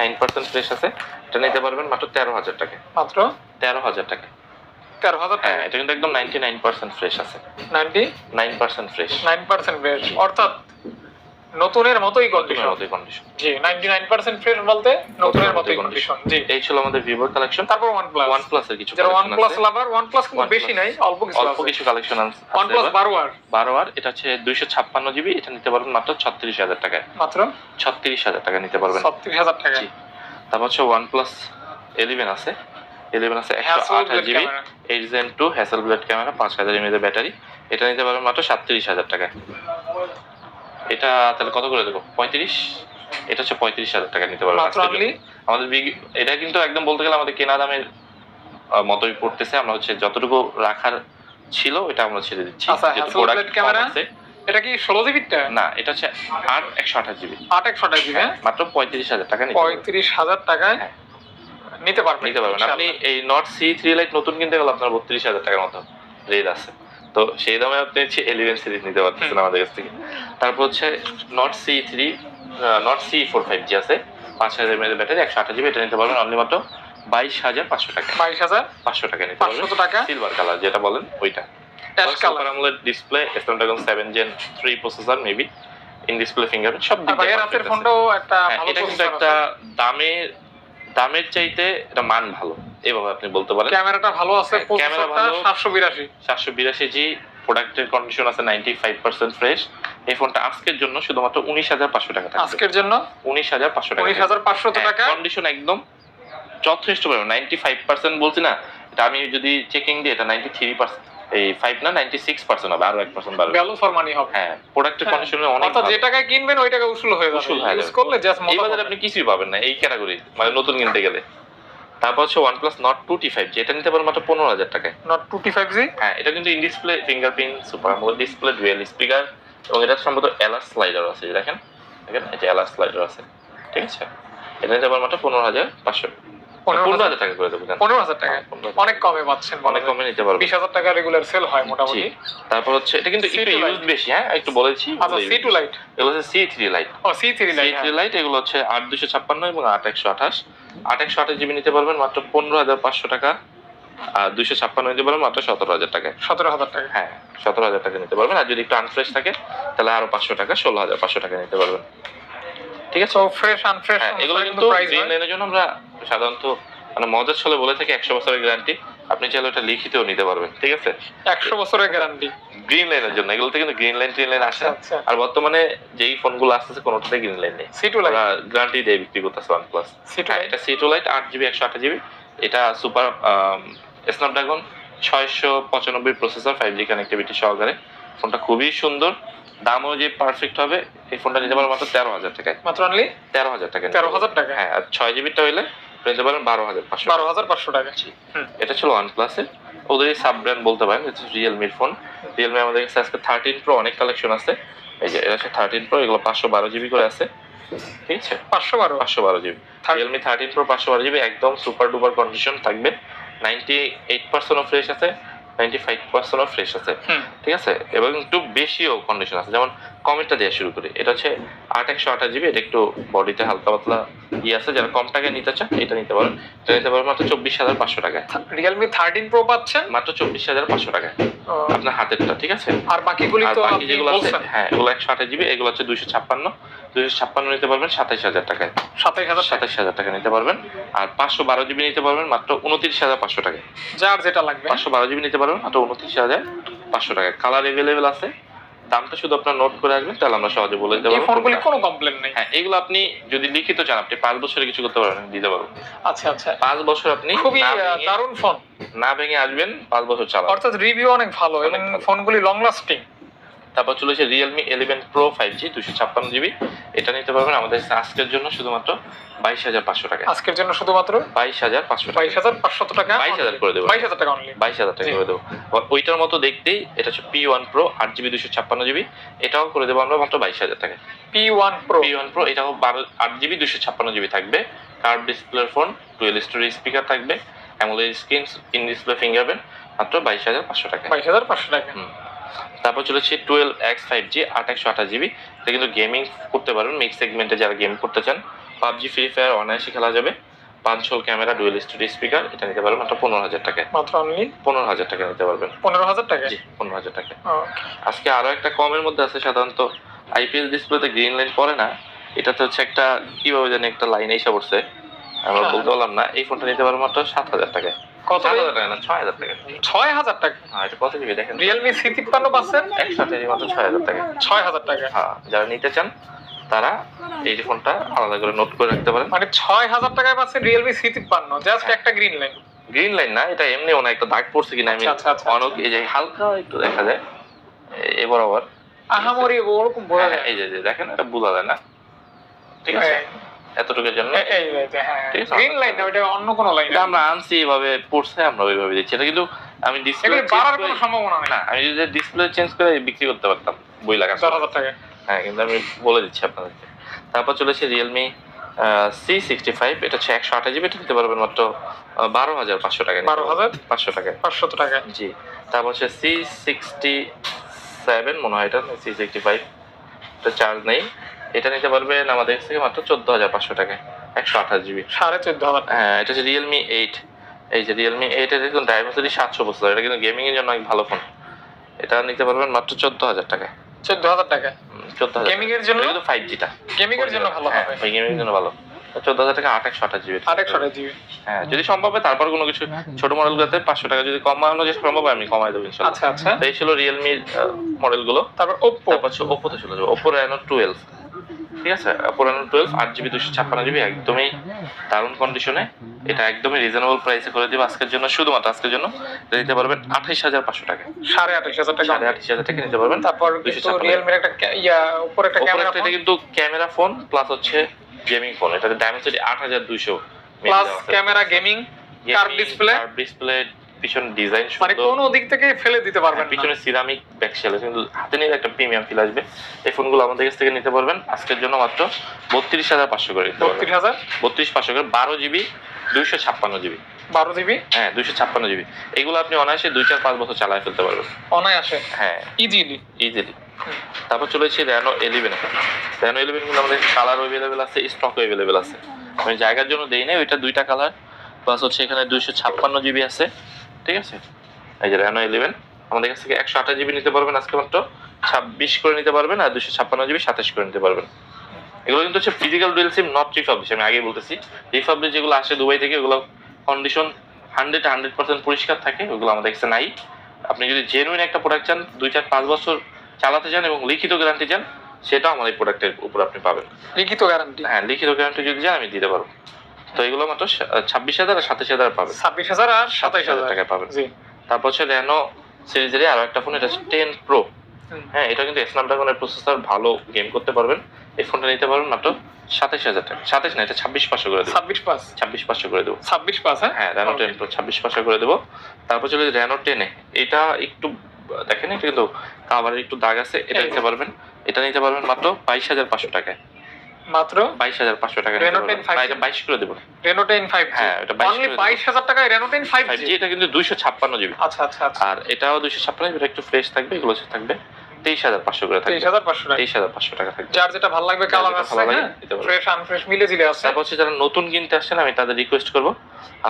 Nine percent fresh আছে। এটা নিতে পারবেন মাত্র তেরো হাজার টাকা। মাত্র? তেরো হাজার টাকা। তেরো হাজার হ্যাঁ টাকা এটা কিন্তু একদম নাইনটি নাইন পার্সেন্ট ফ্রেশ আছে। Ninety nine percent fresh nine percent fresh অর্থাৎ নতুনের মতোই কন্ডিশন কন্ডিশন জি নাইনটি নাইন পার্সেন্ট ফ্রেশ বলতে নতুনের মতোই কন্ডিশন জি। এই ছিল আমাদের ভিভোর কালেকশন তারপর ওয়ান প্লাস ওয়ান কিছু যারা আছে। লাভার প্লাস কিন্তু বেশি নাই অল্প কিছু অল্প কিছু কালেকশন আছে আর বারো আর এটা হচ্ছে দুইশো ছাপ্পান্ন জিবি এটা নিতে পারবেন মাত্র ছত্রিশ হাজার টাকায়। মাত্র? ছত্রিশ হাজার টাকা নিতে পারবেন। ছত্রিশ হাজার টাকা জি। তারপর হচ্ছে প্লাস ইলেভেন আছে। ইলেভেন আছে একশো হ্যাসেল আঠাশ GB camera eight gen two Hassel blade camera পাঁচ হাজার এমএজ ব্যাটারি। এটা নিতে পারবেন মাত্র সাতত্রিশ হাজার টাকায়। এটা তাহলে কত করে দেবো? পঁয়ত্রিশ? এটা হচ্ছে পঁয়ত্রিশ হাজার টাকা নিতে জন্য। আমাদের এটা কিন্তু একদম বলতে গেলে আমাদের কেনা দামের মতোই পড়তেছে। আমরা হচ্ছে যতটুকু রাখার ছিল এটা আমরা ছেড়ে দিচ্ছি। আচ্ছা। এটা কি ষোলো জিবিটা না এটা হচ্ছে আট একশো আঠাশ জিবি আট একশো টাকা দিবে মাত্র পঁয়ত্রিশ হাজার টাকা পঁয়ত্রিশ হাজার টাকায় হ্যাঁ। নিতে পারবেন। নিতে পারবেন। আপনি এই নট সি থ্রি লাইট নতুন কিনতে গেলে আপনার বত্রিশ হাজার টাকার মতো রেট আছে। তো সেই দামে আপনি হচ্ছে এলিভেন সিরিজ নিতে পারতেছেন আমাদের কাছ থেকে। তারপর হচ্ছে Nord C three Nord C four five G আছে। পাঁচ হাজার এমএল ব্যাটারি একশো আঠাশ জিবি এটা নিতে পারবেন। আপনি মাত্র বাইশ হাজার পাঁচশো টাকা। বাইশ হাজার পাঁচশো টাকা নিতে পারবেন। টাকা? সিলভার কালার যেটা বলেন ওইটা। আমলের display Snapdragon seven gen three processor maybe in display fingerprint সব দিক দিয়ে। ফোনটাও একটা হ্যাঁ, এটা কিন্তু একটা আছে। দামের চাইতে এটা মান ভালো। এইভাবে আপনি বলতে পারেন। ক্যামেরাটা ভালো আছে হ্যাঁ, ক্যামেরা ভালো। সাতশো বিরাশি। সাতশো বিরাশি জি প্রোডাক্টের কন্ডিশন আছে নাইনটি ফাইভ পার্সেন্ট ফ্রেশ এই ফোনটা আজকের জন্য শুধুমাত্র উনিশ হাজার পাঁচশো টাকা আজকের জন্য? উনিশ হাজার পাঁচশো টাকা উনিশ হাজার পাঁচশো টাকা? কন্ডিশন একদম যথেষ্ট পরিমাণ। নাইনটি ফাইভ পার্সেন্ট বলছি না এটা আমি যদি চেকিং দিই এটা নাইনটি থ্রি পার্সেন্ট এই ফাইভ না নাইনটি সিক্স পার্সেন্ট হবে আরও এক পার্সেন্ট বাড়বে। ভ্যালু ফর মানি হবে। হ্যাঁ প্রোডাক্টের হ্যাঁ। কন্ডিশন অনেক অর্থাৎ যে টাকায় কিনবেন ওই টাকা উসুল হয়ে উসুল হয়ে ইউজ। করলে জাস্ট এই বাজারে আপনি কিছুই পাবেন না এই ক্যাটাগরি মানে নতুন কিনতে গেলে। তারপর হচ্ছে OnePlus Nord two T five যেটা নিতে পারেন মাত্র পনেরো হাজার টাকায়। Nord two T five G হ্যাঁ এটা কিন্তু in display fingerprint super AMOLED display dual speaker এবং এটা সম্ভবত এলার স্লাইডার আছে দেখেন। দেখেন এটা এলার স্লাইডার আছে ঠিক আছে? এটা নিতে পারেন মাত্র পনেরো হাজার পাঁচশো। পনেরো পনেরো হাজার হাজার টাকা করে দেবো পনেরো হাজার টাকা। হ্যাঁ, পনেরো হাজার। অনেক কমে পাচ্ছেন অনেক কমে নিতে পারবেন বিশ হাজার টাকা রেগুলার সেল হয় মোটামুটি। তারপর হচ্ছে এটা কিন্তু একটু ইউজ বেশি হ্যাঁ একটু বলেছি আচ্ছা সি টু লাইট এগুলো হচ্ছে সি থ্রি লাইট ও C three lite three lite এগুলো হচ্ছে আট দুশো ছাপ্পান্ন এবং আট একশো আঠাশ। আট একশো আঠাশ জিবি নিতে পারবেন মাত্র পনেরো হাজার পাঁচশো টাকা। আর দুশো ছাপ্পান্ন নিতে পারবেন মাত্র সতেরো হাজার টাকায় সতেরো হাজার টাকা। হ্যাঁ সতেরো হাজার টাকা নিতে পারবেন। আর যদি একটু আনফ্রেশ থাকে তাহলে আরও পাঁচশো টাকা ষোলো হাজার পাঁচশো টাকা নিতে পারবেন। ঠিক আছে? ফ্রেশ আনফ্রেশ হ্যাঁ এগুলো কিন্তু জন্য আমরা সাধারণত মানে মজার ছলে বলে থাকি একশো বছরের গ্যারান্টি আপনি চাইলে ওটা লিখিতেও নিতে পারবেন ঠিক আছে? একশো বছরের গ্যারান্টি গ্রিন লাইনের জন্য এগুলোতে কিন্তু গ্রিন লাইন লাইন আসে আচ্ছা। আর বর্তমানে যেই ফোনগুলো আসতেছে কোনোটাতে গ্রিন লাইন নেই। লাইট গ্যারান্টি দিয়ে বিক্রি করতেছে ওয়ান প্লাস হ্যাঁ এটা সি টু লাইট আট জিবি একশো আঠাশ জিবি এটা সুপার স্ন্যাপড্রাগন ছয়শো পঁচানব্বই প্রসেসর ফাইভ জি কানেক্টিভিটি সহকারে। ফোনটা খুবই সুন্দর। দামও যে পারফেক্ট হবে। এই ফোনটা নিতে পারবেন মাত্র তেরো হাজার টাকায়। মাত্র অনলি তেরো হাজার টাকা তেরো হাজার টাকা হ্যাঁ আর ছয় জিবিটা হইলে নিতে পারেন বারো হাজার পাঁচশো। বারো হাজার পাঁচশো টাকা। এটা ছিল ওয়ান প্লাসের ওদেরই সাব ব্র্যান্ড বলতে পারেন রিয়েলমির ফোন রিয়েলমি আমাদের কাছে আজকে থার্টিন প্রো অনেক কালেকশন আছে। এই যে এটা হচ্ছে থার্টিন প্রো এগুলো পাঁচশো বারো জিবি করে আছে। ঠিক আছে? পাঁচশো বারো? পাঁচশো বারো জিবি রিয়েলমি থার্টিন প্রো পাঁচশো বারো জিবি একদম সুপার ডুপার কন্ডিশন থাকবে। নাইনটি এইট পার্সেন্টও ফ্রেশ আছে। নাইনটি ফাইভ পার্সেন্টও ফ্রেশ আছে। ঠিক আছে? এবং একটু বেশিও কন্ডিশন আছে। যেমন কমেন্টটা দেওয়া শুরু করি। এটা হচ্ছে আট একশো আঠাশ জিবি এটা একটু বডিতে হালকা পাতলা ইয়ে আছে যারা কম টাকায় নিতে চান এটা নিতে পারেন। এটা নিতে পারেন মাত্র চব্বিশ হাজার পাঁচশো টাকায়। রিয়েলমি থার্টিন প্রো পাচ্ছেন? মাত্র চব্বিশ হাজার পাঁচশো টাকায়। আপনার হাতেরটা ঠিক আছে? আর বাকিগুলি তো বাকি যেগুলো আছে হ্যাঁ এগুলো একশো আঠাশ জিবি এগুলো হচ্ছে দুইশো ছাপ্পান্ন। দুইশো ছাপ্পান্ন নিতে পারবেন সাতাইশ হাজার টাকায়। সাতাইশ হাজার টাকা সাতাইশ হাজার টাকা নিতে পারবেন। আর পাঁচশো বারো জিবি নিতে পারবেন মাত্র উনত্রিশ হাজার পাঁচশো টাকায়। যার যেটা লাগবে। পাঁচশো বারো জিবি নিতে পারবেন মাত্র উনত্রিশ হাজার পাঁচশো টাকায়। কালার এভেলেবেল আছে। দামটা শুধু আপনার নোট করে রাখবেন তাহলে আমরা সহজে বলে দিতে এই পারব। ফর্মগুলি কোনো কমপ্লেন নেই। হ্যাঁ এগুলো আপনি যদি লিখিত চান আপনি পাঁচ বছরে কিছু করতে পারবেন দিতে পারব। আচ্ছা আচ্ছা। পাঁচ বছর আপনি খুবই দারুণ দারুণ ফোন না ভেঙে আসবেন পাঁচ বছর চালাবেন। অর্থাৎ রিভিউ অনেক ভালো এবং ফোনগুলি লং লাস্টিং তারপর চলেছে Realme eleven pro five G দুশো ছাপ্পান্ন জিবি এটা নিতে পারবেন আমাদের আজকের জন্য শুধুমাত্র বাইশ হাজার পাঁচশো টাকা। আজকের জন্য শুধুমাত্র বাইশ হাজার পাঁচশো বাইশ হাজার পাঁচশো টাকা বাইশ হাজার করে দেবো। বাইশ হাজার টাকা অনলি বাইশ হাজার টাকা করে দেবো। ওইটার মতো দেখতেই এটা হচ্ছে পি ওয়ান প্রো আট জিবি দুশো ছাপ্পান্ন জিবি এটাও করে দেবো আমরা মাত্র বাইশ হাজার টাকা P one pro P one pro এটাও বারো আট জিবি দুশো ছাপ্পান্ন জিবি থাকবে। কার্ভ ডিসপ্লের ফোন টুয়েল স্টোরি স্পিকার থাকবে। AMOLED screen in display fingerprint মাত্র বাইশ হাজার পাঁচশো টাকা বাইশ হাজার পাঁচশো টাকা। তারপর চলেছে টুয়েলভ এক্স ফাইভ জি আট একশো আঠাশ জিবি এটা কিন্তু গেমিং করতে পারবেন মিক্স সেগমেন্টে যারা গেম করতে চান। পাবজি ফ্রি ফায়ার অনায়াসে খেলা যাবে। পাঁচ hole camera dual studio speaker এটা নিতে পারবেন মাত্র পনেরো হাজার টাকায়। মাত্র অনলি পনেরো হাজার টাকা নিতে পারবেন। পনেরো হাজার টাকা জি পনেরো হাজার টাকা আজকে আরও একটা কমের মধ্যে আছে সাধারণত। আইপিএল ডিসপ্লেতে গ্রিন লাইন পড়ে না। এটাতে হচ্ছে একটা কীভাবে জানি একটা লাইন এসে পড়ছে। আমরা হ্যাঁ। বলতে পারলাম না। এই ফোনটা নিতে পারব মাত্র সাত হাজার টাকায়। কত ছয় হাজার টাকা। ছয় হাজার টাকা? হ্যাঁ এটা কত দিবি দেখেন। রিয়েলমি সি তিপ্পান্ন পাচ্ছেন? একসাথে মাত্র ছয় হাজার টাকা। ছয় হাজার টাকা। হ্যাঁ যারা নিতে চান তারা এই ফোনটা আলাদা করে নোট করে রাখতে পারেন। মানে ছয় হাজার টাকায় পাচ্ছেন রিয়েলমি সি তিপ্পান্ন জাস্ট হ্যাঁ। একটা গ্রিন লাইন গ্রিন লাইন না এটা এমনি অনেক একটা দাগ পড়ছে কিনা আমি আচ্ছা, আচ্ছা, আচ্ছা। অনেক এই যে হালকা একটু দেখা যায় এ- বরাবর। আহামরি ওরকম বোঝা হ্যাঁ, যায়। এই যে দেখেন এটা বোঝা যায় না। ঠিক আছে? এই- এতটুকুর জন্য? এই- যে, হ্যাঁ। গ্রিন লাইন না ওটা অন্য কোনো লাইন আমরা আনছি এভাবে পড়ছে আমরা ওইভাবে দিচ্ছি। এটা কিন্তু আমি ডিসপ্লে বাড়ার কোনো সম্ভাবনা নেই। না আমি যদি ডিসপ্লে চেঞ্জ করে বিক্রি করতে পারতাম বই লাগা দশ হাজার টাকা। হ্যাঁ কিন্তু আমি বলে দিচ্ছি আপনাদেরকে। তারপর চলেছে রিয়েলমি সি সিক্সটি ফাইভ এটা হচ্ছে একশো আঠাশ জিবি এটা নিতে পারবেন মাত্র বারো হাজার পাঁচশো টাকা 12,000? পাঁচশো টাকা। পাঁচশত টাকা। জি। তারপর হচ্ছে সি সিক্সটি সেভেন মনে হয় এটা সি সিক্সটি ফাইভ এটা চার্জ নেই। এটা নিতে পারবেন আমাদের থেকে মাত্র চোদ্দ হাজার পাঁচশো টাকায় একশো আঠাশ জিবি। সাড়ে চোদ্দ হাজার। হ্যাঁ এটা হচ্ছে রিয়েলমি এইট এই যে রিয়েলমি এইট এর কিন্তু ডায়মেন্সিটি সাতশো বছর এটা কিন্তু গেমিং এর জন্য অনেক ভালো ফোন এটা নিতে পারবেন মাত্র চোদ্দ হাজার টাকায়। চোদ্দ হাজার টাকা। চোদ্দ হাজার গেমিং এর জন্য? কিন্তু ফাইভ জিটা গেমিং এর জন্য ভালো হ্যাঁ হবে। গেমিং এর জন্য ভালো। চোদ্দ হাজার টাকা আট একশো আঠাশ জিবি। আরেকশো টাকা জিবি। হ্যাঁ যদি সম্ভব হয় তারপর কোনো কিছু ছোট মডেলগুলোতে পাঁচশো টাকা যদি কমানো যে সম্ভব হয় আমি কমাই দেবো আচ্ছা আচ্ছা। এই ছিল রিয়েলমির মডেলগুলো তারপর তারপর হচ্ছে ওপোতে চলে যাব। ওপো রেনো টুয়েলভ ঠিক আছে? ওপো রেনো টুয়েলভ আট জিবি দুশো ছাপ্পান্ন জিবি একদমই দারুণ কন্ডিশনে এটা একদমই রিজনেবল প্রাইসে করে দিব আজকের জন্য। শুধুমাত্র আজকের জন্য নিতে পারবেন আঠাইশ হাজার পাঁচশো টাকা। সাড়ে আঠাশ হাজার টাকা। সাড়ে আঠাইশ হাজার টাকা নিতে পারবেন। তারপর দুশো রিয়েলমির একটা ইয়া উপর একটা ক্যামেরা একটা এটা কিন্তু ক্যামেরা ফোন প্লাস হচ্ছে গেমিং ফোন এটা ডায়মেন্সিটি আট হাজার দুইশো। প্লাস ক্যামেরা গেমিং কার ডিসপ্লে ডিসপ্লে পিছন ডিজাইন মানে কোনো দিক থেকে ফেলে দিতে পারবেন হ্যাঁ, পিছনে সিরামিক ব্যাকশেল কিন্তু হাতে নিলে একটা প্রিমিয়াম ফিল আসবে। এই ফোনগুলো আমাদের কাছ থেকে নিতে পারবেন। আজকের জন্য মাত্র বত্রিশ হাজার পাঁচশো করে বত্রিশ হাজার? বত্রিশ পাঁচশো করে বারো জিবি দুইশো ছাপ্পান্ন জিবি। বারো জিবি? হ্যাঁ দুইশো ছাপ্পান্ন জিবি। এগুলো আপনি অনায়াসে দুই চার পাঁচ বছর চালায় ফেলতে পারবেন। অনায়াসে? হ্যাঁ। ইজিলি ইজিলি তারপর চলেছি র্যানো এলিভেন র্যানো এলিভেন কিন্তু আমাদের কালার অ্যাভেলেবেল আছে স্টক অ্যাভেলেবেল আছে। আমি জায়গার জন্য দেই না ওইটা দুইটা কালার প্লাস হচ্ছে এখানে দুইশো ছাপ্পান্ন জিবি আছে। ঠিক আছে? এই যে র্যানো ইলেভেন আমাদের কাছ থেকে একশো আঠাশ জিবি নিতে পারবেন আজকে মাত্র ছাব্বিশ করে নিতে পারবেন আর দুশো ছাপ্পান্ন জিবি সাতাশ করে নিতে পারবেন। এগুলো কিন্তু হচ্ছে physical dual SIM not refurbish আমি আগে বলতেছি। রিফাবলিশ যেগুলো আসে দুবাই থেকে ওগুলো কন্ডিশন হান্ড্রেড হান্ড্রেড পার্সেন্ট পরিষ্কার থাকে ওগুলো আমাদের কাছে নাই। আপনি যদি জেনুইন একটা প্রোডাক্ট চান দুই চার পাঁচ বছর চালাতে চান এবং লিখিত গ্যারান্টি চান সেটাও আমাদের প্রোডাক্টের উপর আপনি পাবেন। লিখিত গ্যারান্টি হ্যাঁ লিখিত গ্যারান্টি যদি চান আমি দিতে পারব। তো এগুলো মাত্র ছাব্বিশ হাজার আর সাতাশ হাজার পাবেন। ছাব্বিশ হাজার আর সাতাইশ হাজার টাকা পাবেন। তারপর হচ্ছে র্যানো সিরিজের আরও একটা ফোন এটা হচ্ছে টেন প্রো হ্যাঁ এটা কিন্তু স্ন্যাপড্রাগনের প্রসেসর ভালো গেম করতে পারবেন। এই ফোনটা নিতে পারবেন মাত্র সাতাশ হাজার টাকা। সাতাশ না এটা ছাব্বিশ পাঁচশো করে দেবো। ছাব্বিশ পাস ছাব্বিশ পাঁচশো করে দেবো। ছাব্বিশ পাস হ্যাঁ? র্যানো টেন প্রো ছাব্বিশ পাঁচশো করে দেবো। তারপর চলে র্যানো টেনে এটা একটু দেখেন এটা কিন্তু কাভারের একটু দাগ আছে এটা নিতে পারবেন। এটা নিতে পারবেন মাত্র বাইশ হাজার পাঁচশো টাকায়। মাত্র? বাইশ হাজার পাঁচশো টাকা 10 5G এটা বাইশ করে দেবো। রেনো টেন ফাইভ হ্যাঁ, এটা 22 অনলি করে বাইশ হাজার টাকায় Reno ten five five G এটা কিন্তু দুইশো ছাপ্পান্ন জিবি। আচ্ছা আচ্ছা আচ্ছা। আর এটাও দুইশো ছাপ্পান্ন জিবি এটা একটু ফ্রেশ থাকবে এগুলো থাকবে তেইশ হাজার পাঁচশো করে থাকবে। তেইশ হাজার পাঁচশো টাকা। তেইশ হাজার পাঁচশো টাকা থাকবে। যার যেটা ভালো লাগবে কালার আছে হ্যাঁ। ফ্রেশ আনফ্রেশ মিলে জিলে আছে। তারপর হচ্ছে যারা নতুন কিনতে আসছেন আমি তাদের রিকোয়েস্ট করব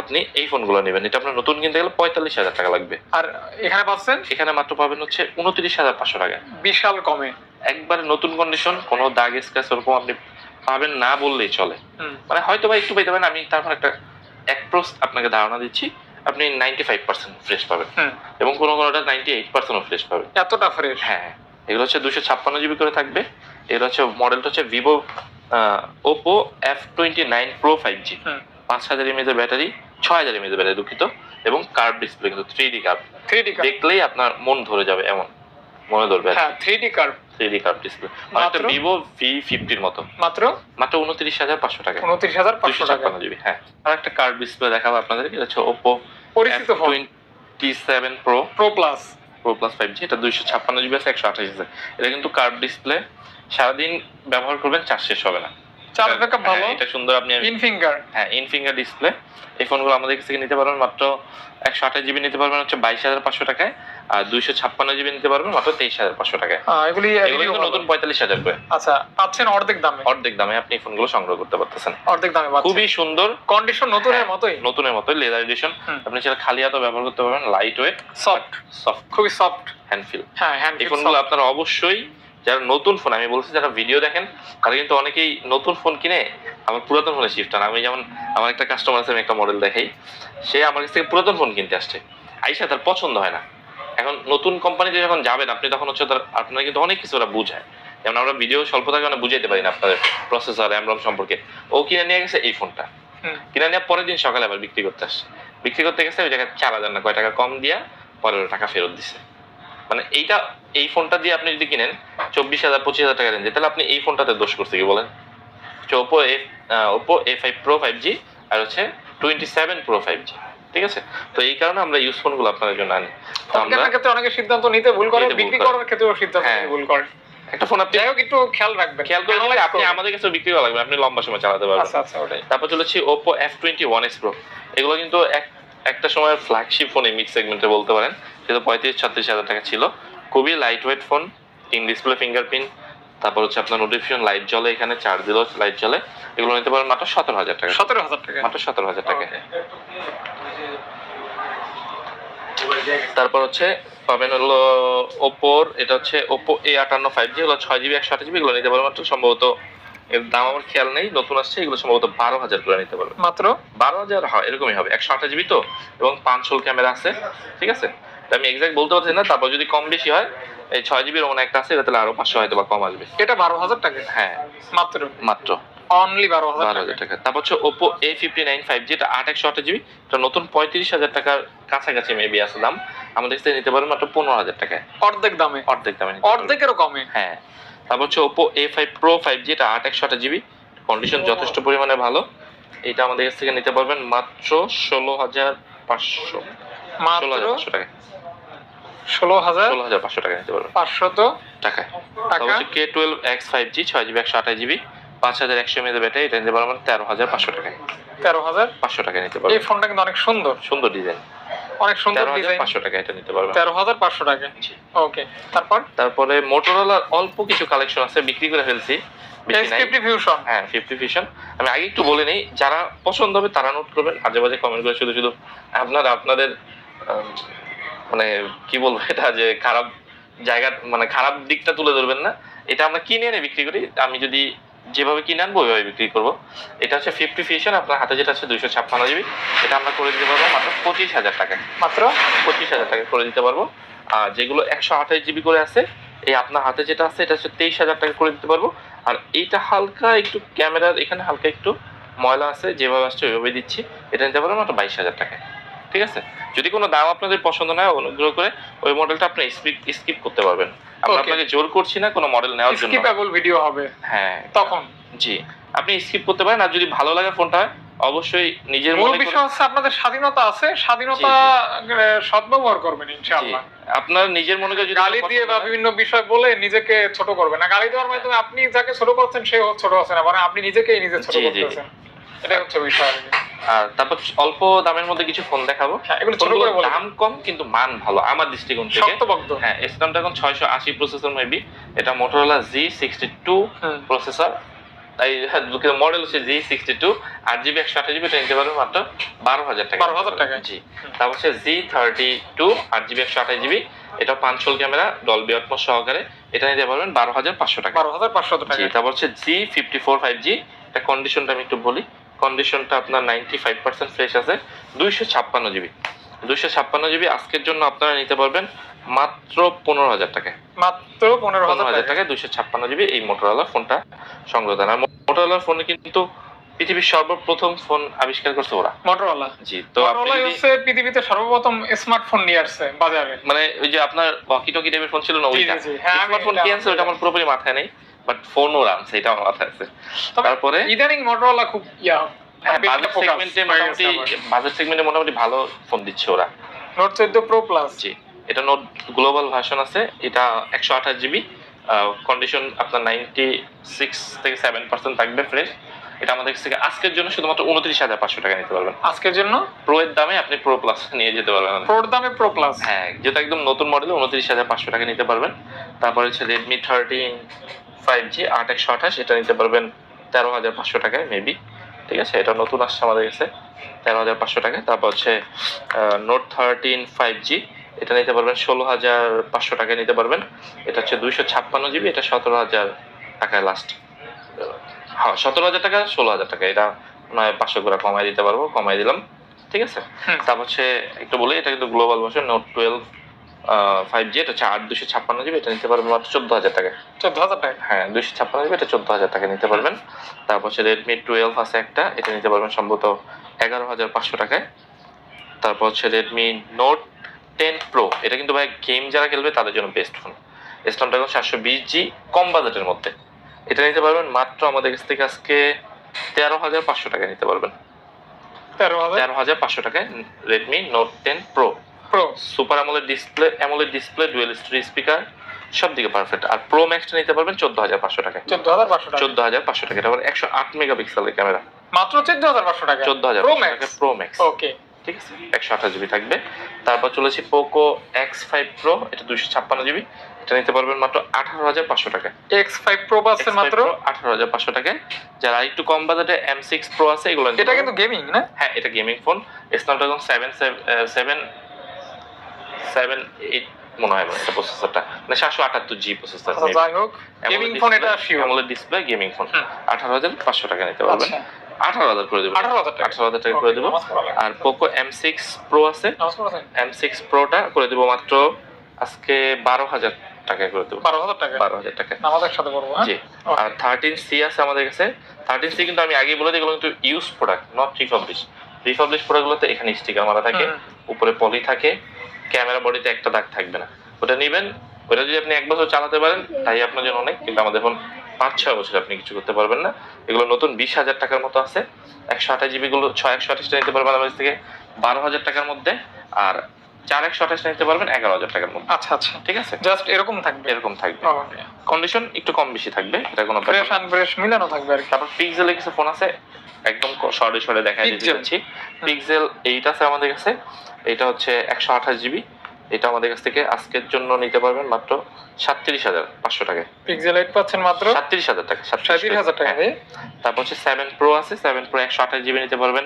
আপনি এই ফোনগুলো নেবেন। এটা আপনার নতুন কিনতে গেলে পঁয়তাল্লিশ হাজার টাকা লাগবে। আর এখানে পাচ্ছেন? এখানে মাত্র পাবেন হচ্ছে উনত্রিশ হাজার পাঁচশো টাকা। বিশাল কমে। একবারে নতুন কন্ডিশন কোনো দাগ স্ক্র্যাচ ওরকম আপনি পাবেন না বললেই চলে। মানে হয়তো বা একটু পেতে পারেন আমি তারপর একটা অ্যাপ্রোচ আপনাকে ধারণা দিচ্ছি আপনি নাইনটি ফাইভ পার্সেন্ট ফ্রেশ পাবেন এবং কোনো কোনোটা নাইনটি এইট পার্সেন্টও ফ্রেশ পাবেন এতটা ফ্রেশ হ্যাঁ এগুলো হচ্ছে দুশো ছাপ্পান্ন জিবি করে থাকবে। এগুলো হচ্ছে মডেলটা হচ্ছে Vivo Oppo F twenty nine pro five G পাঁচ হাজার এমএজের ব্যাটারি ছয় হাজার এমএজের ব্যাটারি দুঃখিত এবং কার্ভ ডিসপ্লে কিন্তু three D curve three D দেখলেই আপনার মন ধরে যাবে এমন মনে ধরবে হ্যাঁ three D curve curve display Vivo V ফিফটির মতো। মাত্র? মাত্র উনত্রিশ হাজার পাঁচশো টাকা উনত্রিশ হাজার পাঁচশো টাকা জিবি হ্যাঁ। আর একটা কার্ভ ডিসপ্লে দেখাবো আপনাদেরকে এটা হচ্ছে ওপো পরিচিত twenty seven pro pro plus pro plus five G এটা দুইশো ছাপ্পান্ন জিবি আছে একশো আঠাশ হাজার এটা কিন্তু কার্ভ ডিসপ্লে সারাদিন ব্যবহার করবেন চার্জ শেষ হবে না। চার্জ ব্যাকআপ ভালো। হ্যাঁ, এটা সুন্দর আপনি ইন ফিঙ্গার। হ্যাঁ ইন ফিঙ্গার ডিসপ্লে। এই ফোনগুলো আমাদের কাছ থেকে নিতে পারবেন মাত্র একশো আঠাশ জিবি নিতে পারবেন হচ্ছে বাইশ হাজার পাঁচশো টাকায় আর দুইশো ছাপ্পান্ন জিবি নিতে পারবেন মাত্র তেইশ হাজার পাঁচশো টাকায়। এগুলি নতুন পঁয়তাল্লিশ হাজার করে। আচ্ছা পাচ্ছেন অর্ধেক দামে। অর্ধেক দামে আপনি ফোনগুলো সংগ্রহ করতে পারতেছেন। অর্ধেক দামে খুবই সুন্দর। কন্ডিশন নতুনের হ্যাঁ, মতোই। নতুনের মতো লেদার এডিশন আপনি চাইলে খালি হাতও ব্যবহার করতে পারবেন লাইট ওয়েট সফট সফট খুবই সফট হ্যান্ড ফিল হ্যাঁ হ্যান্ড এই ফোনগুলো আপনারা অবশ্যই যারা নতুন ফোন আমি বলছি যারা ভিডিও দেখেন তারা কিন্তু অনেকেই নতুন ফোন কিনে আমার পুরাতন ফোনে শিফট হন। আমি যেমন আমার একটা কাস্টমার আছে আমি একটা মডেল দেখাই। সে আমার কাছ থেকে পুরাতন ফোন কিনতে আসছে। আইসা তার পছন্দ হয় না। এখন নতুন কোম্পানিতে যখন যাবেন আপনি তখন হচ্ছে তার আপনার কিন্তু অনেক কিছু ওরা বুঝায়। যেমন আমরা ভিডিও স্বল্পতাকে মানে বুঝাইতে পারি না আপনাদের প্রসেসর র্যাম সম্পর্কে। ও কিনে নিয়ে গেছে এই ফোনটা কিনে নেওয়ার পরের দিন সকালে আবার বিক্রি করতে আসছে। বিক্রি করতে গেছে ওই জায়গায় চার হাজার না কয় টাকা কম দিয়া পরের টাকা ফেরত দিছে। মানে এইটা এই ফোনটা দিয়ে আপনি যদি কিনেন চব্বিশ হাজার পঁচিশ হাজার টাকা রেঞ্জে তাহলে আপনি এই ফোনটাতে দোষ করছে কি বলেন? Oppo A Oppo A five pro five G আর হচ্ছে twenty seven pro five G ঠিক আছে? তো এই কারণে আমরা ইউজ ফোনগুলো আপনাদের জন্য আনি। আমরা ক্ষেত্রে অনেকে সিদ্ধান্ত নিতে ভুল করে বিক্রি করার ক্ষেত্রেও সিদ্ধান্ত হ্যাঁ। ভুল করে একটা ফোন আপনি যাই একটু খেয়াল রাখবেন। খেয়াল করে আপনি আমাদের কাছে বিক্রি করা লাগবে আপনি লম্বা সময় চালাতে পারবেন। আচ্ছা আচ্ছা ওটাই। তারপর চলেছি Oppo F twenty one S pro এগুলো কিন্তু এক একটা সময় ফ্ল্যাগশিপ ফোন এই মিড সেগমেন্টে বলতে পারেন সেটা পঁয়ত্রিশ ছত্রিশ হাজার টাকা ছিল। খুবই light weight phone in display fingerprint তারপর হচ্ছে আপনার নোটিফিকেশন লাইট জ্বলে এখানে চার্জ দিলেও লাইট জ্বলে। এগুলো নিতে পারেন মাত্র সতেরো হাজার টাকা। সতেরো হাজার টাকা। মাত্র সতেরো হাজার টাকা। তারপর হচ্ছে পাবেন হলো ওপোর এটা হচ্ছে ওপো এ আটান্ন ফাইভ জি হলো ছয় জিবি একশো আঠাশ জিবি এগুলো নিতে পারবেন মাত্র। সম্ভবত এর দাম আমার খেয়াল নেই নতুন আসছে এগুলো সম্ভবত বারো হাজার করে নিতে পারবেন মাত্র? বারো হাজার? হয় এরকমই হবে। একশো আঠাশ জিবি তো এবং পাঁচ হোল ক্যামেরা আছে। ঠিক আছে? আমি এক্সাক্ট বলতে পারছি না তারপর যদি কম বেশি হয় এই ছয় জিবির ওখানে একটা আছে এটা তাহলে আরও পাঁচশো হয়তো বা কম আসবে। এটা বারো হাজার টাকা? হ্যাঁ। মাত্র? মাত্র। অনলি বারো হাজার টাকা। তারপর হচ্ছে Oppo A fifty nine five G এটা আট একশো আঠাশ জিবি এটা নতুন পঁয়ত্রিশ হাজার টাকার কাছাকাছি মেবি আছে দাম। আমাদের কাছে নিতে পারেন মাত্র পনেরো হাজার টাকায়। অর্ধেক দামে। অর্ধেক দামে। অর্ধেকেরও কমে। হ্যাঁ। তারপর হচ্ছে Oppo A five pro five G এটা আট একশো আঠাশ জিবি কন্ডিশন যথেষ্ট পরিমাণে ভালো। এটা আমাদের কাছ থেকে নিতে পারবেন মাত্র ষোলো হাজার পাঁচশো। ষোলো হাজার পাঁচশো টাকায়। ষোলো হাজার ষোলো হাজার পাঁচশো টাকা নিতে পারবেন। পাঁচশত টাকায়। টাকা? K twelve X five G ছয় জিবি একশো আঠাশ জিবি পাঁচ হাজার একশো এমএজ ব্যাটারি এটা নিতে পারবেন তেরো হাজার পাঁচশো টাকায়। তেরো হাজার? পাঁচশো টাকায় নিতে এই পারবেন ফোনটা কিন্তু অনেক সুন্দর। সুন্দর ডিজাইন অনেক সুন্দর ডিজাইন টাকা এটা নিতে পারবেন। টাকা। ওকে তারপর? তারপরে মোটরোলার অল্প কিছু কালেকশন আছে বিক্রি করে ফেলছি। ফিউশন হ্যাঁ ফিফটি আমি আগে একটু বলে নেই যারা পছন্দ হবে তারা নোট করবেন। আজে বাজে কমেন্ট করে শুধু শুধু আপনারা আপনাদের মানে কি বলব এটা যে খারাপ জায়গা মানে খারাপ দিকটা তুলে ধরবেন না। এটা আমরা কিনে এনে বিক্রি করি। আমি যদি যেভাবে কিনে আনব ওইভাবে বিক্রি করব। এটা হচ্ছে ফিফটি ফিশন আপনার হাতে যেটা আছে দুইশো ছাপ্পান্ন জিবি এটা আমরা করে দিতে পারব মাত্র পঁচিশ হাজার টাকায় মাত্র? পঁচিশ হাজার টাকা করে দিতে পারব। আর যেগুলো একশো আঠাশ জিবি করে আছে এই আপনার হাতে যেটা আছে এটা হচ্ছে তেইশ হাজার টাকা করে দিতে পারব। আর এইটা হালকা একটু ক্যামেরার এখানে হালকা একটু ময়লা আছে যেভাবে আসছে ওইভাবে দিচ্ছি। এটা নিতে পারব মাত্র বাইশ হাজার টাকায়। ঠিক আছে? যদি কোনো দাম আপনাদের পছন্দ না হয় অনুগ্রহ করে ওই মডেলটা আপনি স্কিপ করতে পারবেন। আমরা আপনাকে জোর করছি না কোনো মডেল নেওয়ার জন্য। স্কিপেবল ভিডিও হবে। হ্যাঁ। তখন। জি। আপনি স্কিপ করতে পারেন আর যদি ভালো লাগে ফোনটা অবশ্যই নিজের মূল মনে বিষয় হচ্ছে আপনাদের স্বাধীনতা আছে। স্বাধীনতা সদ্ব্যবহার করবেন ইনশাআল্লাহ। আপনার নিজের মনে করে যদি গালি দিয়ে বা বিভিন্ন বিষয় বলে নিজেকে ছোট করবেন না। গালি দেওয়ার মাধ্যমে আপনি যাকে ছোট করছেন সে ছোট হচ্ছে না। বরং আপনি নিজেকেই নিজে ছোট। করতেছেন। এটাই হচ্ছে বিষয় আর তারপর অল্প দামের মধ্যে কিছু ফোন দেখাবো। হ্যাঁ দাম কম কিন্তু মান ভালো আমার দৃষ্টিকোণ থেকে। হ্যাঁ স্ন্যাপড্রাগন ছয়শো আশি প্রসেসর মেবি এটা Motorola G sixty two processor তাই মডেল হচ্ছে জি সিক্সটি টু আট জিবি একশো আঠাশ জিবি এটা নিতে পারবেন মাত্র বারো হাজার টাকা। 12,000 টাকায়? জি। তারপর হচ্ছে জি থার্টি টু আট জিবি একশো আঠাশ জিবি এটা পাঁচশোল ক্যামেরা ডলবি অটমোস সহকারে। এটা নিতে পারবেন বারো হাজার পাঁচশো টাকা। বারো হাজার পাঁচশত টাকা। তারপর হচ্ছে G fifty four five G এটা কন্ডিশনটা আমি একটু বলি। কন্ডিশনটা আপনার নাইনটি ফাইভ পার্সেন্ট ফ্রেশ আছে দুইশো ছাপ্পান্ন জিবি। দুইশো ছাপ্পান্ন জিবি আজকের জন্য আপনারা নিতে পারবেন মাত্র পনেরো হাজার টাকায়। মাত্র পনেরো হাজার টাকা টাকায় দুইশো ছাপ্পান্ন জিবি এই মোটরওয়ালা ফোনটা সংগ্রহ দেন আর মোটরওয়ালার ফোনে কিন্তু পৃথিবীর সর্বপ্রথম ফোন আবিষ্কার করছে ওরা। মোটরওয়ালা জি তো হচ্ছে পৃথিবীতে সর্বপ্রথম স্মার্টফোন নিয়ে আসছে বাজারে। মানে ওই যে আপনার ওয়াকি টকি টাইপের ফোন ছিল না ওইটা? জি। হ্যাঁ, স্মার্টফোন কি আনছে ওটা আমার পুরোপুরি মাথায় নেই। বাট ফোনও আনছে এটা আমার মাথায় আছে। তারপরে? ইদানিং মোটরওয়ালা খুব ইয়া বাজেট সেগমেন্টে মোটামুটি বাজেট সেগমেন্টে মোটামুটি ভালো ফোন দিচ্ছে ওরা। নোট চোদ্দ প্রো প্লাস জি। এটা নোট গ্লোবাল ভার্সন আছে। এটা একশো আঠাশ জিবি কন্ডিশন আপনার নাইনটি সিক্স থেকে সেভেন পার্সেন্ট থাকবে ফ্রেশ এটা আমাদের কাছ থেকে আজকের জন্য শুধুমাত্র উনত্রিশ হাজার পাঁচশো টাকা নিতে পারবেন। আজকের জন্য? প্রো এর দামে আপনি প্রো প্লাস নিয়ে যেতে পারবেন। প্রোর দামে প্রো প্লাস হ্যাঁ যেটা একদম নতুন মডেল উনত্রিশ হাজার পাঁচশো টাকা নিতে পারবেন। তারপরে হচ্ছে রেডমি থার্টিন ফাইভ জি আট একশো আঠাশ এটা নিতে পারবেন তেরো হাজার পাঁচশো টাকায় মেবি ঠিক আছে? এটা নতুন আসছে আমাদের কাছে তেরো হাজার পাঁচশো টাকায় তারপর হচ্ছে নোট থার্টিন ফাইভ জি এটা নিতে পারবেন ষোলো হাজার পাঁচশো টাকায় নিতে পারবেন। এটা হচ্ছে দুইশো ছাপ্পান্ন জিবি এটা সতেরো হাজার টাকায় লাস্ট হ্যাঁ সতেরো হাজার টাকা ষোলো হাজার টাকা। এটা নয় পাঁচশো করে কমাই দিতে পারব কমাই দিলাম। ঠিক আছে। তারপর হচ্ছে একটু বলি এটা কিন্তু global version note twelve five G এটা হচ্ছে আট দুশো ছাপ্পান্ন জিবি এটা নিতে পারবেন মাত্র চোদ্দ হাজার টাকা। চোদ্দ হাজার টাকা? হ্যাঁ দুশো ছাপ্পান্ন জিবি এটা চোদ্দ হাজার টাকা নিতে পারবেন। তারপর হচ্ছে রেডমি টুয়েলভ আছে একটা এটা নিতে পারবেন সম্ভবত এগারো হাজার পাঁচশো টাকায়। তারপর হচ্ছে রেডমি নোট টেন প্রো এটা কিন্তু ভাই গেম যারা খেলবে তাদের জন্য বেস্ট ফোন স্ন্যাপড্রাগন সাতশো বিশ জি কম বাজেটের মধ্যে। এটা নিতে পারবেন মাত্র আমাদের কাছ থেকে আজকে তেরো হাজার পাঁচশো টাকা নিতে পারবেন। তেরো হাজার? পাঁচশো টাকায় Redmi note ten pro pro super AMOLED display AMOLED display dual stereo speaker সব দিকে পারফেক্ট আর প্রো ম্যাক্সটা নিতে পারবেন চোদ্দ হাজার পাঁচশো টাকায়। চোদ্দ হাজার পাঁচশো টাকা চোদ্দ হাজার পাঁচশো টাকা এটা আবার একশো আট মেগাপিক্সেলের ক্যামেরা। মাত্র চোদ্দ হাজার পাঁচশো টাকা চোদ্দ হাজার pro max pro max okay ঠিক আছে? একশো আঠাশ জিবি থাকবে। তারপর চলেছে পোকো এক্স ফাইভ প্রো এটা দুশো ছাপ্পান্ন জিবি এটা নিতে পারবেন মাত্র আঠারো হাজার পাঁচশো টাকা। এক্স ফাইভ প্রো পাচ্ছেন মাত্র? আঠারো হাজার পাঁচশো টাকায়। যারা একটু কম বাজেটে এম সিক্স প্রো আছে এগুলো এটা কিন্তু গেমিং না? হ্যাঁ এটা gaming phone Snapdragon seven seven seven eight মনে হয় এটা প্রসেসরটা মানে সাতশো আটাত্তর জি প্রসেসর আচ্ছা যাই হোক গেমিং ফোন এটা শিওর ডিসপ্লে গেমিং ফোন আঠারো হাজার পাঁচশো টাকা নিতে পারবেন। আচ্ছা আঠারো হাজার করে দেবো। আঠারো হাজার টাকা। আঠারো হাজার টাকা করে দেবো। আর পোকো এম সিক্স প্রো আছে? এম সিক্স প্রোটা করে দেবো মাত্র আজকে বারো হাজার টাকায় করে দেবো। বারো হাজার টাকা? বারো হাজার টাকা। একসাথে পড়ব হ্যাঁ? জি। আর থার্টিন সি আছে আমাদের কাছে। থার্টিন সি কিন্তু আমি আগেই বলে দিই কিন্তু use product not republish republish প্রোডাক্টগুলোতে এখানে স্টিকার মারা থাকে উপরে পলি থাকে ক্যামেরা বডিতে একটা দাগ থাকবে না। ওটা নেবেন ওটা যদি আপনি এক বছর চালাতে পারেন তাই আপনার জন্য অনেক কিন্তু আমাদের এখন পাঁচ ছয় বছর আপনি কিছু করতে পারবেন না। এগুলো নতুন বিশ হাজার টাকার মতো আছে। একশো আঠাশ জিবি গুলো ছয় একশো আঠাশটা নিতে পারবেন আমাদের থেকে বারো হাজার টাকার মধ্যে। আর চার একশো আঠাশটা নিতে পারবেন এগারো হাজার টাকার মধ্যে। আচ্ছা আচ্ছা। ঠিক আছে? জাস্ট এরকম থাকবে? এরকম থাকবে। কন্ডিশন একটু কম বেশি থাকবে এটা কোনো ফ্রেশ। আনফ্রেশ মিলানো থাকবে আর তারপর পিক্সেলের কিছু ফোন আছে একদম শর্টে শর্টে দেখা দিতে? পিক্সেল এইট আছে আমাদের কাছে এটা হচ্ছে একশো আঠাশ জিবি এটা আমাদের কাছ থেকে আজকের জন্য নিতে পারবেন মাত্র সাতত্রিশ হাজার পাঁচশো টাকায়। পিক্সেল এইট পাচ্ছেন মাত্র সাতত্রিশ হাজার টাকা সাঁত্রিশ হাজার টাকা হ্যাঁ। তারপর হচ্ছে সেভেন প্রো আছে সেভেন প্রো একশো আঠাশ জিবি নিতে পারবেন।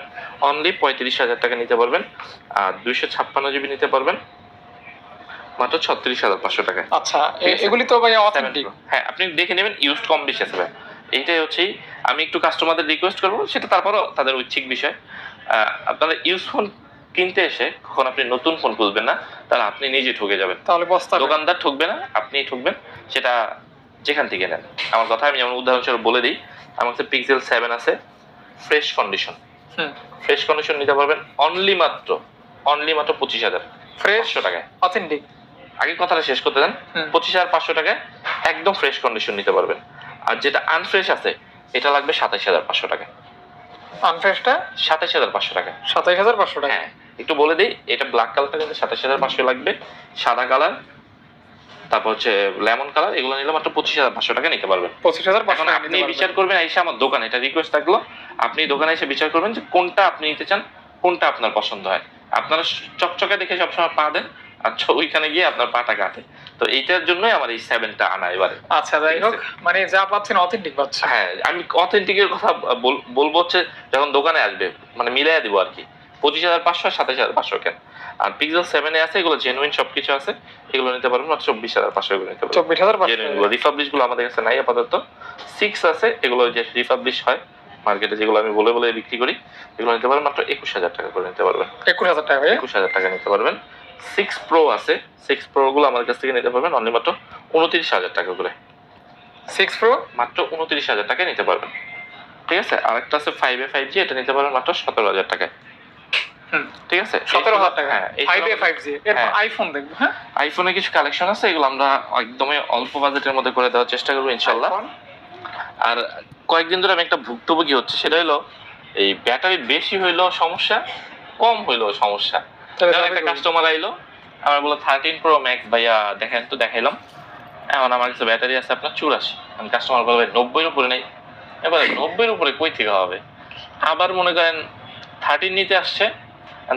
অনলি পঁয়ত্রিশ হাজার টাকা নিতে পারবেন। আর দুইশো ছাপ্পান্ন জিবি নিতে পারবেন। মাত্র ছত্রিশ হাজার পাঁচশো টাকা আচ্ছা। এগুলি তো ভাই 7 অথেন্টিক হ্যাঁ আপনি দেখে নেবেন ইউজড কম বেশি আছে ভাই। এইটাই হচ্ছে আমি একটু কাস্টমারদের রিকোয়েস্ট করব সেটা তারপরও তাদের ঐচ্ছিক বিষয়। আপনারা ইউজ ফোন কিনতে এসে কখন আপনি নতুন ফোন খুঁজবেন না তাহলে আপনি নিজে ঠকে যাবেন। তাহলে বস্তা দোকানদার ঠকবে না আপনি ঠকবেন সেটা যেখান থেকে নেন। আমার কথা আমি যেমন উদাহরণস্বরূপ বলে দিই আমার কাছে পিক্সেল সেভেন আছে ফ্রেশ কন্ডিশন ফ্রেশ কন্ডিশন নিতে পারবেন অনলি মাত্র অনলি মাত্র পঁচিশ হাজার ফ্রেশ পাঁচশো টাকায়। অথেন্টিক আগে কথাটা শেষ করতে দেন পঁচিশ হাজার পাঁচশো টাকায় একদম ফ্রেশ কন্ডিশন নিতে পারবেন। আর যেটা আনফ্রেশ আছে এটা লাগবে সাতাইশ হাজার পাঁচশো টাকা আনফ্রেশটা সাতাইশ হাজার পাঁচশো টাকা সাতাইশ হাজার পাঁচশো টাকা হ্যাঁ। একটু বলে দিই এটা ব্ল্যাক কালারটা কিন্তু সাতাইশ হাজার পাঁচশো লাগবে সাদা কালার তারপর হচ্ছে লেমন কালার এগুলো নিলে মাত্র পঁচিশ হাজার পাঁচশো টাকা নিতে পারবেন। পঁচিশ হাজার পাঁচশো আপনি বিচার করবেন এসে আমার দোকানে এটা রিকোয়েস্ট থাকল আপনি দোকানে এসে বিচার করবেন যে কোনটা আপনি নিতে চান কোনটা আপনার পছন্দ হয়। আপনারা চকচকে দেখে সবসময় পা দেন আর ওইখানে গিয়ে আপনার পাটা কাটে। তো এইটার জন্যই আমার এই সেভেনটা আনা এবারে। আচ্ছা যাই হোক মানে যা পাচ্ছেন অথেন্টিক পাচ্ছেন। হ্যাঁ আমি অথেন্টিকের কথা বলব হচ্ছে যখন দোকানে আসবে মানে মিলাই দিব আর কি। পঁচিশ হাজার পাঁচশো আর সাতাশ হাজার পাঁচশো কেন? আর পিক্সেল সেভেনে আছে এগুলো জেনুইন সবকিছু আছে এগুলো নিতে পারবেন মাত্র চব্বিশ হাজার পাঁচশো এগুলো নিতে পারবেন। চব্বিশ হাজার জেনুইনগুলো রিপাবলিশগুলো আমাদের কাছে নাই আপাতত। সিক্স আছে এগুলো যে রিপাবলিশ হয় মার্কেটে যেগুলো আমি বলে বলে বিক্রি করি এগুলো নিতে পারবেন মাত্র একুশ হাজার টাকা করে নিতে পারবেন। একুশ হাজার টাকা একুশ হাজার টাকা নিতে পারবেন। সিক্স প্রো আছে সিক্স প্রো গুলো আমাদের কাছ থেকে নিতে পারবেন অনলি মাত্র উনত্রিশ হাজার টাকা করে। সিক্স প্রো মাত্র উনত্রিশ হাজার টাকায় নিতে পারবেন। ঠিক আছে? আরেকটা আছে ফাইভ এ ফাইভ জি এটা নিতে পারবেন মাত্র সতেরো হাজার টাকায়। ঠিক আছে? সতেরো হাজার টাকা। Five A five G. IPhone দেখব হ্যাঁ? আইফোনে কিছু কালেকশন আছে এগুলো আমরা একদমই অল্প বাজেটের মধ্যে করে দেওয়ার চেষ্টা করব ইনশাল্লাহ আর কয়েকদিন ধরে আমি একটা ভুক্তভোগী হচ্ছে সেটা হলো এই ব্যাটারি বেশি হইলেও সমস্যা কম হইলেও সমস্যা। একটা কাস্টমার আইলো আমার বলল থার্টিন প্রো ম্যাক্স ভাইয়া দেখেন তো দেখাইলাম। এখন আমার কাছে ব্যাটারি আছে আপনার চুরাশি। আমি কাস্টমার বলবে নব্বইয়ের উপরে নেই। এবারে নব্বইয়ের উপরে কই থেকে হবে? আবার মনে করেন থার্টিন নিতে আসছে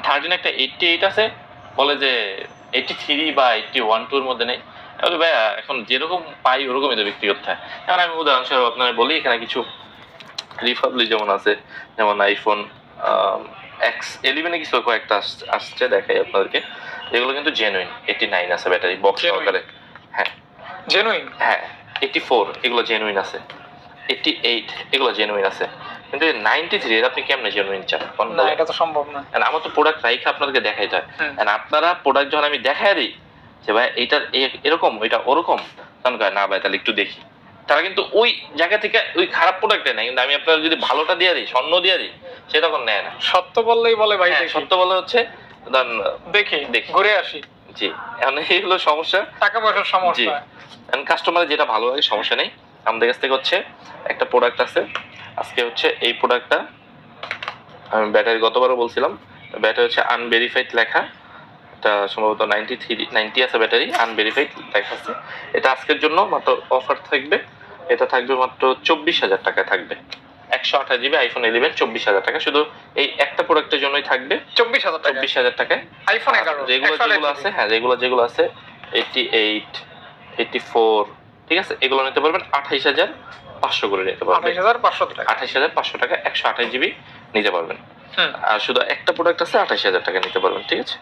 থার্টিন একটা এইটটি এইট আছে বলে যে এইটটি থ্রি বা এইটটি ওয়ান টুর মধ্যে নেই। এবারে ভাইয়া এখন যেরকম পাই ওরকমই তো বিক্রি করতে হয়। এখন আমি উদাহরণস্বরূপ আপনার বলি এখানে কিছু রিপাবলিক যেমন আছে যেমন আইফোন এক্স এলিভেনে কিছু কয়েকটা আসছে দেখাই আপনাদেরকে। এগুলো কিন্তু জেনুইন এইটি নাইন আছে ব্যাটারি বক্স? সহকারে। হ্যাঁ। জেনুইন হ্যাঁ এইটি ফোর এগুলো জেনুইন আছে। এইটি এইট এগুলো জেনুইন আছে। কিন্তু নাইনটি থ্রি আপনি কেমনে জেনুইন চান? না এটা তো সম্ভব না। আমার তো প্রোডাক্ট রাইখে আপনাদেরকে দেখাই যায়। আপনারা প্রোডাক্ট যখন আমি দেখাই দিই যে ভাই এটা এরকম এটা ওরকম তখন কয় না ভাই তাহলে একটু দেখি। তারা কিন্তু ওই জায়গা থেকে ওই খারাপ প্রোডাক্টটা নেয়। কিন্তু আমি আপনার যদি ভালোটা দিয়ে দিই স্বর্ণ দিয়ে দিই সে তখন নেয় না। সত্য বললেই বলে ভাই হ্যাঁ, সত্য বলা হচ্ছে দেখি দেখি। ঘুরে আসি। জি এখন এই হলো সমস্যা। টাকা পয়সার সমস্যা। কাস্টমারের যেটা ভালো লাগে সমস্যা নেই। আমাদের কাছ থেকে হচ্ছে একটা প্রোডাক্ট আছে। আজকে হচ্ছে এই প্রোডাক্টটা আমি ব্যাটারি গতবারও বলছিলাম ব্যাটারি হচ্ছে আনভেরিফাইড লেখা। এটা সম্ভবত নাইনটি থ্রি নাইনটি আছে ব্যাটারি আনভেরিফাইড লেখা আছে। এটা আজকের জন্য মাত্র অফার থাকবে। এটা থাকবে মাত্র চব্বিশ হাজার টাকা থাকবে। একশো আঠাশ জিবি আইফোন ইলেভেন চব্বিশ হাজার টাকা। শুধু এই একটা প্রোডাক্টের জন্যই থাকবে। চব্বিশ হাজার চব্বিশ হাজার টাকায়। আইফোন রেগুলার যেগুলো আছে হ্যাঁ যেগুলো যেগুলো আছে এইটি এইট এইটি ফোর ঠিক আছে? এগুলো নিতে পারবেন আঠাইশ হাজার পাঁচশো করে নিতে পারবেন। আঠাইশ হাজার পাঁচশো টাকা। আঠাইশ হাজার পাঁচশো টাকা একশো আঠাশ জিবি নিতে পারবেন। আর শুধু একটা প্রোডাক্ট আছে আঠাইশ হাজার টাকা নিতে পারবেন ঠিক আছে?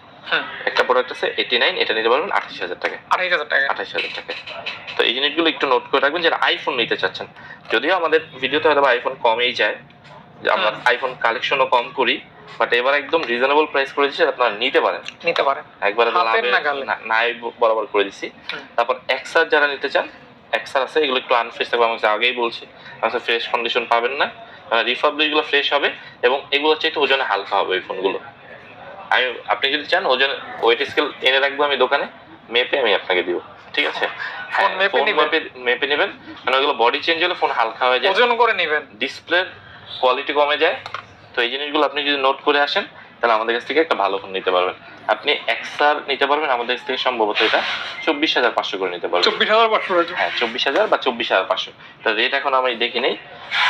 একটা প্রোডাক্ট আছে এইটি নাইন এটা নিতে পারবেন আঠাইশ হাজার টাকা। আঠাইশ হাজার টাকা। আঠাইশ হাজার টাকা। তো এই জিনিসগুলো একটু নোট করে রাখবেন যারা আইফোন নিতে চাচ্ছেন। যদিও আমাদের ভিডিওতে হয়তো আইফোন কমেই যায় আমরা। আইফোন কালেকশনও কম করি বাট এবার একদম রিজনেবল প্রাইস করে দিচ্ছি আপনারা নিতে পারেন। নিতে পারেন। একবারে নাই বরাবর করে দিছি। তারপর এক্সার যারা নিতে চান এক্সার আছে এগুলো একটু আনফ্রেশ থাকবে আমি আগেই বলছি। আপনার ফ্রেশ কন্ডিশন পাবেন না। রিফাবলিকগুলো ফ্রেশ হবে এবং এগুলো হচ্ছে একটু ওজনে হালকা হবে ওই ফোনগুলো আমি আপনি যদি চান ওজন ওয়েট স্কেল এনে রাখব আমি দোকানে মেপে আমি আপনাকে দিব ঠিক আছে? ফোন মেপে নিবেন? মেপে মেপে নেবেন মানে ওগুলো বডি চেঞ্জ হলে ফোন হালকা হয়ে যায়। ওজন করে নিবেন। ডিসপ্লের কোয়ালিটি কমে যায়। তো এই জিনিসগুলো আপনি যদি নোট করে আসেন তাহলে আমাদের কাছ থেকে একটা ভালো ফোন নিতে পারবেন। আপনি এক্সার নিতে পারবেন আমাদের থেকে সম্ভবত এটা চব্বিশ হাজার পাঁচশো করে নিতে পারবেন। চব্বিশ হাজার পাঁচশো হ্যাঁ চব্বিশ হাজার বা চব্বিশ হাজার পাঁচশো। তো রেট এখন আমি দেখি নেই।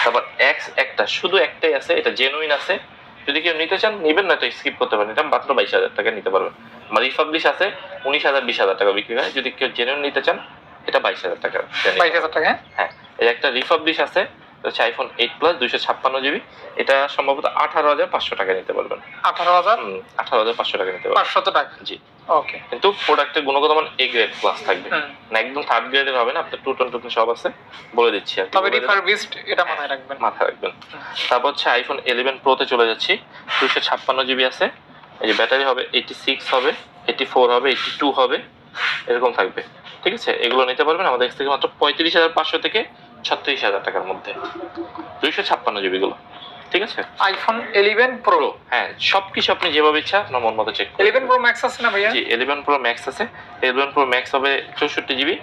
তারপর এক্স একটা শুধু একটাই আছে এটা জেনুইন আছে। যদি কেউ নিতে চান নেবেন না তো স্কিপ করতে পারেন। এটা মাত্র বাইশ হাজার টাকা নিতে পারবেন। আমার রিফাবলিশ আছে উনিশ হাজার বিশ হাজার টাকা বিক্রি হয়। যদি কেউ জেনুইন নিতে চান এটা বাইশ হাজার টাকা। বাইশ হাজার টাকা? হ্যাঁ? এই একটা রিফাবলিশ আছে এটা হচ্ছে আইফোন এইট প্লাস দুইশো ছাপ্পান্ন জিবি এটা সম্ভবত আঠারো হাজার পাঁচশো টাকা নিতে পারবেন। আঠারো হাজার? আঠারো হাজার পাঁচশো টাকা নিতে পারবেন। পাঁচশত টাকা? জি। ওকে। কিন্তু প্রোডাক্টের গুণগত মান এ গ্রেড প্লাস থাকবে। না একদম থার্ড গ্রেডের হবে না আপনার টু টোন টু সব আছে। বলে দিচ্ছি আর তবে রিফারবিস্ট এটা মাথায় রাখবেন। মাথায় রাখবেন। তারপর হচ্ছে আইফোন ইলেভেন প্রোতে চলে যাচ্ছি। দুশো ছাপ্পান্ন জিবি আছে। এই যে ব্যাটারি হবে এইটি সিক্স হবে এইটি ফোর হবে এইটি টু হবে এরকম থাকবে। ঠিক আছে? এগুলো নিতে পারবেন। আমাদের কাছ থেকে মাত্র পঁয়ত্রিশ হাজার পাঁচশো থেকে ছত্রিশ হাজার টাকার মধ্যে। দুইশো ছাপ্পান্ন জিবি গুলো। ঠিক আছে? আইফোন ইলেভেন প্রো হ্যাঁ সব কিছু আপনি যেভাবে ইচ্ছা মন মতো চেক ইলেভেন প্রো ম্যাক্স আছে না ভাইয়া? জি ইলেভেন প্রো ম্যাক্স আছে। ইলেভেন প্রো ম্যাক্স হবে চৌষট্টি জিবি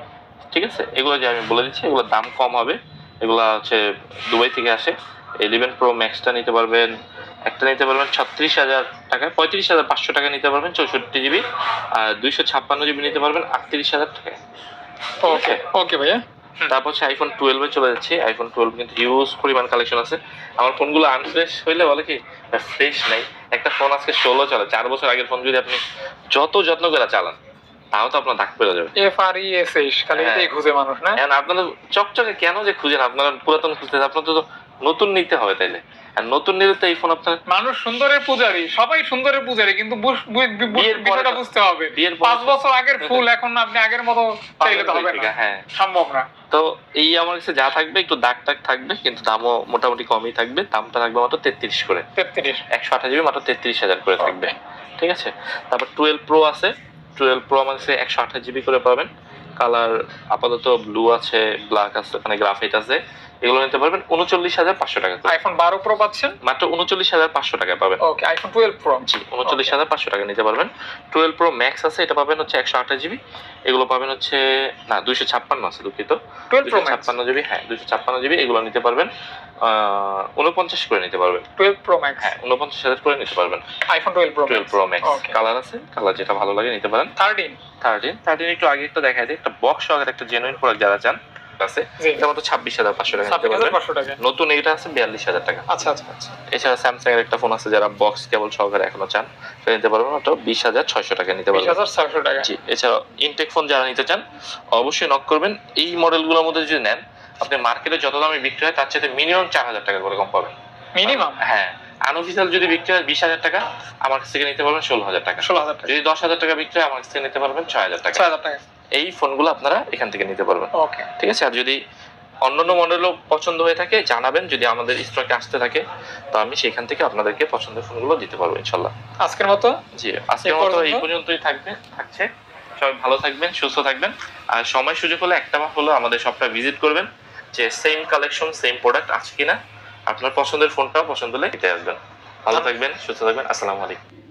ঠিক আছে? এগুলো যে আমি বলে দিচ্ছি এগুলোর দাম কম হবে। এগুলো হচ্ছে দুবাই থেকে আসে। ইলেভেন প্রো ম্যাক্সটা নিতে পারবেন একটা নিতে পারবেন ছত্রিশ হাজার টাকা পঁয়ত্রিশ হাজার পাঁচশো টাকা নিতে পারবেন চৌষট্টি জিবি আর দুইশো ছাপ্পান্ন জিবি নিতে পারবেন আটত্রিশ হাজার টাকা ওকে ওকে ভাইয়া। তারপর হচ্ছে আইফোন টুয়েলভে চলে যাচ্ছে। আইফোন টুয়েলভ কিন্তু হিউজ পরিমাণ কালেকশন আছে। আমার ফোনগুলো আনফ্রেশ হইলে বলে কি ফ্রেশ নাই। একটা ফোন আজকে ষোলো চলে চার বছর আগের ফোন যদি আপনি যত যত্ন করে চালান তাও তো আপনার দাগ পেরে যাবে। F R E S H খালি হ্যাঁ। এটাই খুঁজে মানুষ না? এখন আপনারা চকচকে কেন যে খুঁজেন? আপনারা পুরাতন খুঁজতে আপনার তো নতুন নিতে হবে তাইলে। আর নতুন নিলে তো এই ফোন আপনার মানুষ সুন্দরের পূজারি সবাই সুন্দরের পূজারি কিন্তু বিষয়টা বুঝতে হবে। পাঁচ বছর আগের ফুল এখন আপনি আগের মতো চাইলে তো হবে না। হ্যাঁ। সম্ভব না। তো এই আমার কাছে যা থাকবে একটু দাগ থাকবে কিন্তু দামও মোটামুটি কমই থাকবে। দামটা থাকবে মাত্র তেত্রিশ করে। তেত্রিশ। একশো আঠাশ জিবি মাত্র তেত্রিশ হাজার করে থাকবে। ঠিক আছে? তারপর টুয়েলভ প্রো আছে। টুয়েলভ প্রো আমার কাছে একশো আঠাশ জিবি করে পাবেন। কালার আপাতত ব্লু আছে ব্ল্যাক আছে মানে গ্রাফাইট আছে। এগুলো নিতে পারবেন উনচল্লিশ হাজার পাঁচশো টাকা আইফোন বারো প্রো পাচ্ছেন? মাত্র উনচল্লিশ হাজার পাঁচশো টাকায় পাবেন। ওকে আইফোন টুয়েলভ প্রো জি। উনচল্লিশ হাজার পাঁচশো টাকা নিতে পারবেন। টুয়েলভ প্রো ম্যাক্স আছে এটা পাবেন হচ্ছে একশো আঠাশ জিবি এগুলো পাবেন হচ্ছে না দুইশো ছাপ্পান্ন আছে দুঃখিত। দুশো ছাপ্পান্ন জিবি হ্যাঁ দুশো ছাপ্পান্ন জিবি এগুলো নিতে পারবেন। উনপঞ্চাশ করে নিতে পারবেন। টুয়েলভ প্রো ম্যাক্স হ্যাঁ উনপঞ্চাশ হাজার করে নিতে পারবেন। IPhone twelve pro twelve pro max colour আছে কালার যেটা ভালো লাগে নিতে পারেন। থার্টিন থার্টিন থার্টিন একটু আগে একটা দেখা দিই একটা বক্স সহকারে একটা জেনুইন প্রোডাক্ট যারা চান আছে। এটা মাত্র ছাব্বিশ হাজার পাঁচশো টাকা নতুন এটা আছে বিয়াল্লিশ হাজার টাকা। আচ্ছা আচ্ছা আচ্ছা। এছাড়া স্যামসাং এর একটা ফোন আছে যারা বক্স কেবল সহকারে এখনও চান সেটা নিতে পারবেন মাত্র বিশ হাজার ছয়শো টাকা নিতে পারবেন। টাকা। জি এছাড়া ইনটেক ফোন যারা নিতে চান অবশ্যই নক করবেন। এই মডেলগুলোর মধ্যে যদি নেন আপনি মার্কেটে যত দামে বিক্রি হয় তার চেয়ে মিনিমাম চার হাজার টাকা করে কম পাবেন। মিনিমাম হ্যাঁ আনঅফিসিয়াল যদি বিক্রি হয় বিশ হাজার টাকা আমার কাছ থেকে নিতে পারবেন ষোলো হাজার টাকা। ষোলো হাজার টাকা। যদি দশ হাজার টাকা বিক্রি হয় আমার কাছ থেকে নিতে পারবেন ছয় হাজার টাকা। ছয় হাজার টাকা। এই ফোনগুলো আপনারা এখান থেকে নিতে পারবেন। ওকে ঠিক আছে? আর যদি অন্যান্য মডেলও পছন্দ হয়ে থাকে জানাবেন। যদি আমাদের স্টকে আসতে থাকে তো আমি সেখান থেকে আপনাদেরকে পছন্দের ফোনগুলো দিতে পারব ইনশাল্লাহ আজকের মতো? জি আজকের মতো এই পর্যন্তই থাকবে থাকছে। সবাই ভালো থাকবেন সুস্থ থাকবেন। আর সময় সুযোগ হলে একটা বার হলো আমাদের শপটা ভিজিট করবেন যে সেম কালেকশন সেম প্রোডাক্ট আছে কিনা। আপনার পছন্দের ফোনটাও পছন্দ হলে নিতে আসবেন। ভালো থাকবেন সুস্থ থাকবেন। আসসালামু আলাইকুম।